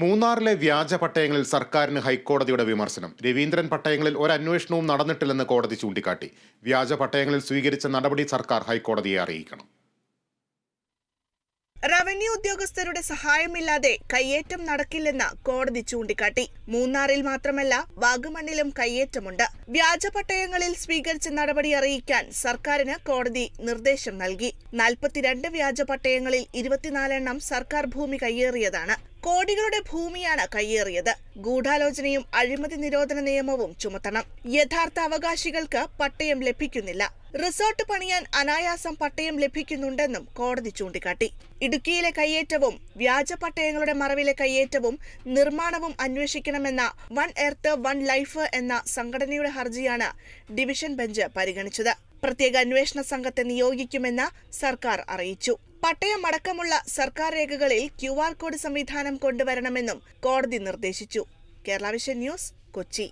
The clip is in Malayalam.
മൂന്നാറിലെ വ്യാജ പട്ടയങ്ങളിൽ സർക്കാരിന് ഹൈക്കോടതിയുടെ വിമർശനം. രവീന്ദ്രൻ പട്ടയങ്ങളിൽ ഒരു അന്വേഷണവും നടന്നിട്ടില്ലെന്ന് കോടതി ചൂണ്ടിക്കാട്ടി. വ്യാജ പട്ടയങ്ങളിൽ സ്വീകരിച്ച നടപടി സർക്കാർ ഹൈക്കോടതിയെ അറിയിക്കണം. റവന്യൂ ഉദ്യോഗസ്ഥരുടെ സഹായമില്ലാതെ കയ്യേറ്റം നടക്കില്ലെന്ന് കോടതി ചൂണ്ടിക്കാട്ടി. മൂന്നാറിൽ മാത്രമല്ല വാഗമണ്ണിലും കയ്യേറ്റമുണ്ട്. വ്യാജ പട്ടയങ്ങളിൽ സ്വീകരിച്ച നടപടി അറിയിക്കാൻ സർക്കാരിന് കോടതി നിർദ്ദേശം നൽകി. നാൽപ്പത്തിരണ്ട് വ്യാജ പട്ടയങ്ങളിൽ ഇരുപത്തിനാലെണ്ണം സർക്കാർ ഭൂമി കയ്യേറിയതാണ്. കോടികളുടെ ഭൂമിയാണ് കയ്യേറിയത്. ഗൂഢാലോചനയും അഴിമതി നിരോധന നിയമവും ചുമത്തണം. യഥാർത്ഥ അവകാശികൾക്ക് പട്ടയം ലഭിക്കുന്നില്ല. റിസോർട്ട് പണിയാൻ അനായാസം പട്ടയം ലഭിക്കുന്നുണ്ടെന്നും കോടതി ചൂണ്ടിക്കാട്ടി. ഇടുക്കിയിലെ കയ്യേറ്റവും വ്യാജ പട്ടയങ്ങളുടെ മറവിലെ കയ്യേറ്റവും നിർമ്മാണവും അന്വേഷിക്കണമെന്ന വൺ എർത്ത് വൺ ലൈഫ് എന്ന സംഘടനയുടെ ഹർജിയാണ് ഡിവിഷൻ ബെഞ്ച് പരിഗണിച്ചത്. പ്രത്യേക അന്വേഷണ സംഘത്തെ നിയോഗിക്കുമെന്ന് സർക്കാർ അറിയിച്ചു. പട്ടയം അടക്കമുള്ള സർക്കാർ രേഖകളിൽ ക്യു ആർ കോഡ് സംവിധാനം കൊണ്ടുവരണമെന്നും കോടതി നിർദ്ദേശിച്ചു. Kerala Vision News Kochi.